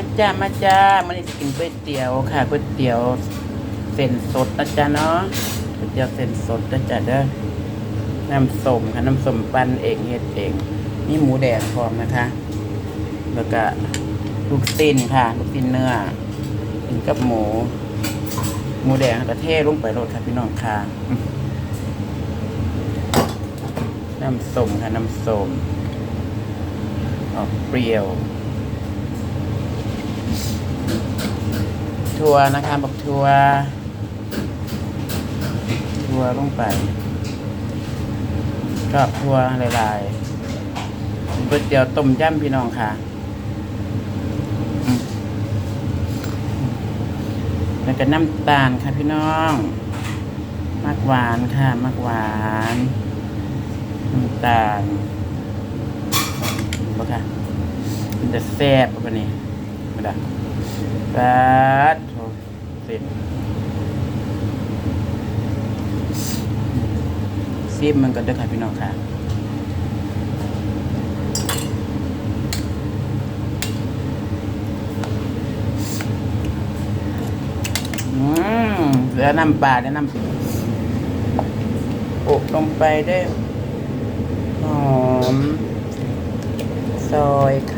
มาจ้ามาจ้ามันนี้กินก๋วยเตี๋ยวค่ะก๋วยเตี๋ยวเส้นสดนะจ๊ะเนาะก๋วยเตี๋ยวเส้นสดนะจ๊ะเด้อน้ำส้มค่ะน้ำส้มปั้นเองเฮ็ดเองมีหมูแดงพร้อมนะคะ แล้วก็ลูกชิ้นค่ะลูกชิ้นเนื้อกินกับหมู หมูแดงกระเทศลงไปรดค่ะพี่น้องค่ะน้ำส้มค่ะน้ำส้มออกเปรี้ยว ทัวนะคะบอกทัวทัวลงไปชอบทัวหลายๆก๋วยเตี๋ยวต้มยำพี่น้องค่ะแล้วก็น้ำตาลค่ะพี่น้องมากหวานค่ะมากหวานน้ำตาลบ่ค่ะมันจะแซ่บปะนี้ มาดัปัดสร็จซิมมันก็ได้ค่ะพี่น้องค่ะอืมแล้วน้ำปลาได้น้ำโอบลงไปได้หอมซอยค่ะ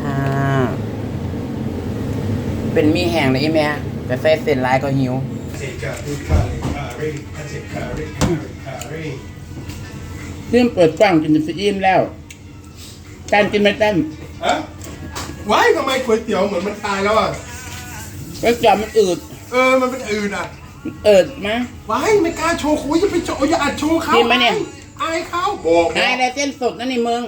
เป็นมีแห้งเลยอีแม่แต่ใส่เส้นหลายก็หิว Take curry, curry, curry. I take curry, curry, curry. เริ่มเปิดกว้างจนจะอิ่มแล้วการกินไม่เต้นฮะว้ายทำไมก๋วยเตี๋ยวเหมือนมันตายแล้วอะ ก็จอมมันอืดเออ มันเป็นอื่นอะเอิดมา ว้ายไม่กล้าโชว์คุยอย่าไปโชว์อย่าอัดโชว์เขากินไหมเนี่ย อายเขาบอกไอ้ได้เส้นสดนั่นนี่มึง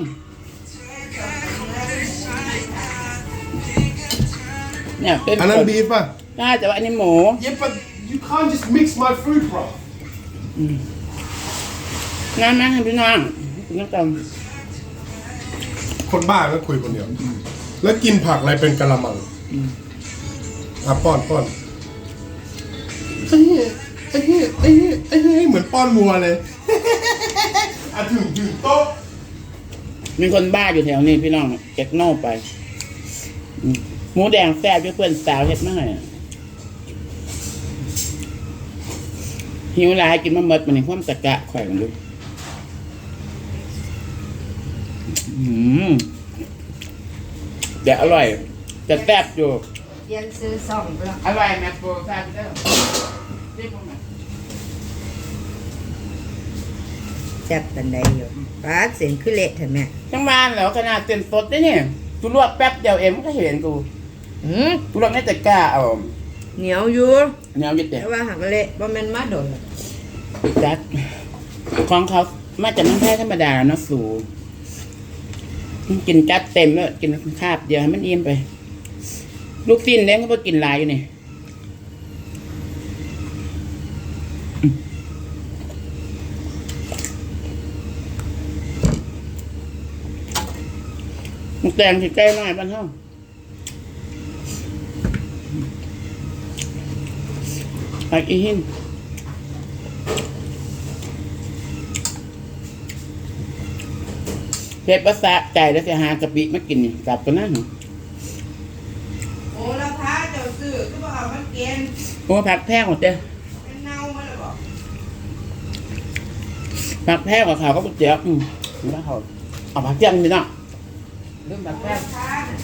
เนี่ยเส้นอันสนั้นดบีฟป่ะได้แต่ว่าอันนี้หมู Yeah but you can't just mix my food bro น้ำนะพี่น้องคุณต้องคนบ้าก็คุยคนเดียว แล้วกินผักอะไรเป็นกะละมังอะป้อนป้อนไอ้เหี้ยไอ้เหี้ยไอ้เหี้ยไอ้เหี้ยเหมือนป้อนวัวเลย อะถึงถึงโต๊ะมีคนบ้าอยู่แถวนี้พี่น้องเก็กโน่ไปอืม หมูแดงแซ่บด้วยเพื่อนสาวเฮ็ดมาให้หิวหลายกินมาเมดมันนี่ความตะกะข่อยกันดูอืมเดี๋ยวอร่อยจะแซ่บอยู่เรียนซื้อซ่องไปแล้วอร่อยแมคโปรแซ่บเด้อเรียกผมมาแซ่บปันใดอยู่ปลาเสียงคือเละเถอะแม่จังบ้านแล้วขนาดเต็มสดได้เนี่ยกูลวกแป๊บเดียวเองมันก็เห็นกู อืมกูลวกในตะกร้าเอาเหนียวอยู่แนวยึดเดีแต่ยวว่าหักเละบ่แม่นมาโดนจัดของเขามาจากน้ำแพ้ธรรมดาเนาะสูกินจัดเต็มแล้วกินคาบเดียวให้มันอิ่มไป ลูกสิ้นเล้งก็ไปกินหลายอยู่นี่มันแตงสิใกล้หน่อยบ้านเฮา ไปอีหินเพชรประสาใจแล้วจะหากะปิมากินนี่กลับกันนะโอ้ราคาเจ้าซื้อคือบ่เอามาเกณฑ์โอ้ผักแพงหมดเด้อเป็นเน่ามาแล้วบ่ผักแพงกว่าเขาวก็ก๋วยเตี๋ยวอืมเห็นไหมเขาเอาผักเจียงมีเนาะเรื่องผักแพงราคาน่ะ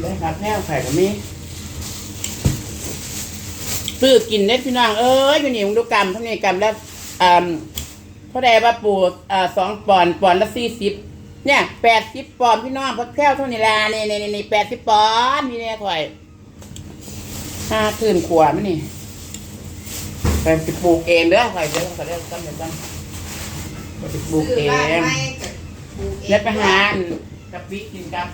ได้ผักแพงใส่กับมี ซื้อกินได้พี่น้องเอ้ยอยู่นี่มึงดูกรรมเท่านี้กรรมแล้วอ่าเท่าใดว่าปูอ่าสองปอนด์ปอนด์ละสี่สิบเนี่ยแปดสิบปอนด์พี่น้องพักแพ้วเท่านี้ละนี่นี่นี่แปดสิบปอนด์นี่เนี่ยข่อยห้าคืนขวบมั้ยนี่ไปปลูกเองเด้อใครเด้อใครเด้อตั้งแต่ตั้งไปปลูกซื้อเอบ้านงใหม่ก็ปลูกเองแล้วไปหาอันกะปิกินกับ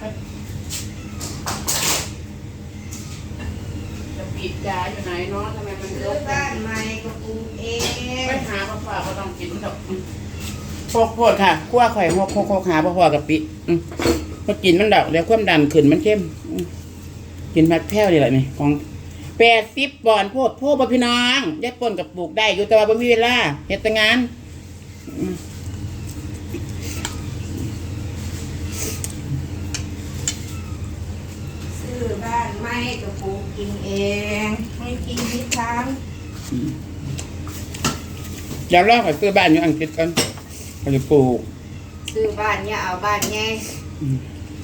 กกะปิจ่าอยู่ไหนเนาะทำไมมันซื้เยออะบ้านใหม่ก็ปลูกเองไปหาพ่อพ่อก็ต้องกินดอกโคกโพดค่ะคั่วไข่หกโคกโคกหาพ่อพ่อกะปิอืมพอกินมันดอกแล้วความดันขึ้นมันเข้มอืมกินผัดแพ้วนี่แหละนี่ของแปดสิบปอนด์โพดโพดบ่พี่น้องได้ปนกับปลูกได้อยู่แต่ว่าบ่มีเวลาเฮ็ดแต่งาน ซื้อ ซื้อบ้านไม่ ก็ปลูกกินเอง ไม่กินที่ทางอยากลองไปซื้อบ้านอยู่อังกฤษกันเขาจะปลูกซื้อบ้านเนี่ยเอาบ้านไง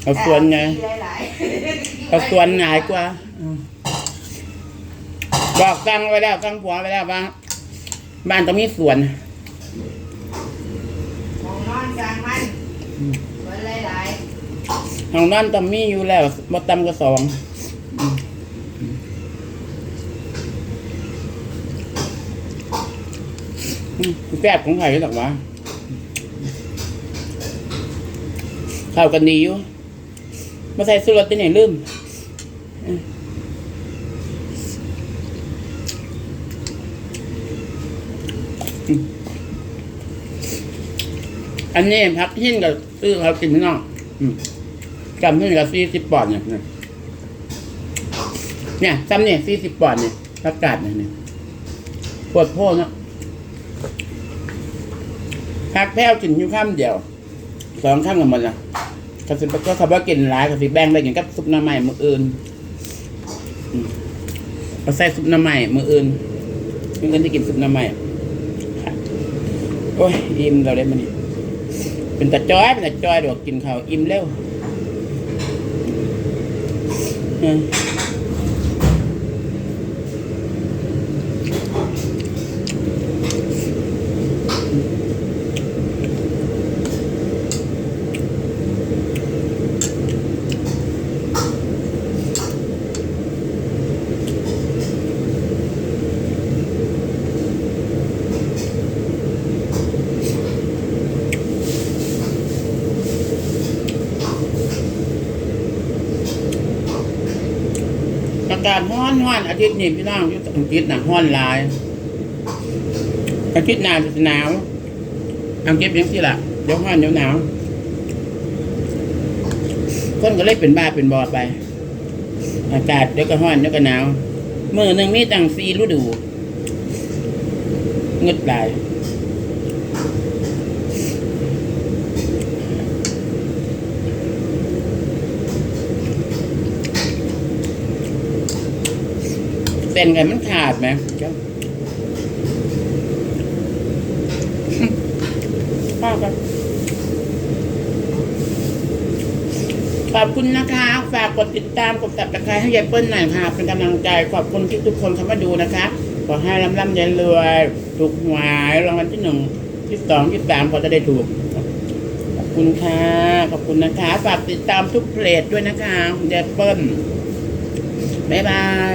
เอาสวนไงหลายๆเอาสวนง่ายกว่าอืมบอกสั่งไว้แล้วสั่งผัวไว้แล้วว่าบ้านต้องมีสวนของนอนจางมันสวนหลายห้องนอนต้องมีอยู่แล้วบ่ต่ำกว่าสองอืมอืม แซ่บของไผ่หรอกวะเข้ากันดีอยู่มาใส่สุรสที่ไหนลืมอืมอันนี้พักหินกับซื้อเขากินพี่น้องอืมจำนี่กับสี่สิบปอนด์เนี่ยเนี่ยจำเนี่ยสี่สิบปอนด์เนี่ยประกาศเนี่ยเนี่ยปวดโพ่เนาะ พักแพ้วกินอยู่ข้ามเดียวสองข้ามกับหมดละกระสิบก็คำว่ากินหลายกระสิแบ่งไปอย่างกับซุปน้ำใหม่มืออื่นเอาใส่ซุปน้ำใหม่มืออื่นมืออื่นจะกินซุปน้ำใหม่โอ้ยอิ่มเราได้มานี่เป็นตาจ้อยเป็นตาจ้อยเดี๋ยวกินข้าวอิ่มเร็วากาศร้อนร้อนอาทิตย์นี้พี่น้องอยู่อังกฤษน่ะร้อนหลาย อาทิตย์หน้าจะหนาวอังกฤษยังสิล่ะเดี๋ยวร้อนเดี๋ยวหนาวคนก็เลยเป็นบ้าเป็นบอไป อากาศเดี๋ยวก็ร้อนเดี๋ยวก็หนาวมือหนึ่งมีตั้งสี่ฤดูเงึดหลาย เส้นกันมันขาดไหมครับป้าครับขอบคุณนะคะ ฝากกดติดตามกดตับตะไคร้ให้ยายเปิ้ลหน่อยค่ะ เป็นกำลังใจ ขอบคุณที่ทุกคนเข้ามาดูนะคะขอให้ร่ำร่ำเย็นรวยถูกหวยรางวัลที่หนึ่งที่สองที่สามพอจะได้ถูก ขอบคุณค่ะ ขอบคุณนะคะ ฝากติดตามทุกเพจด้วยนะคะยายเปิ้ลบ๊ายบาย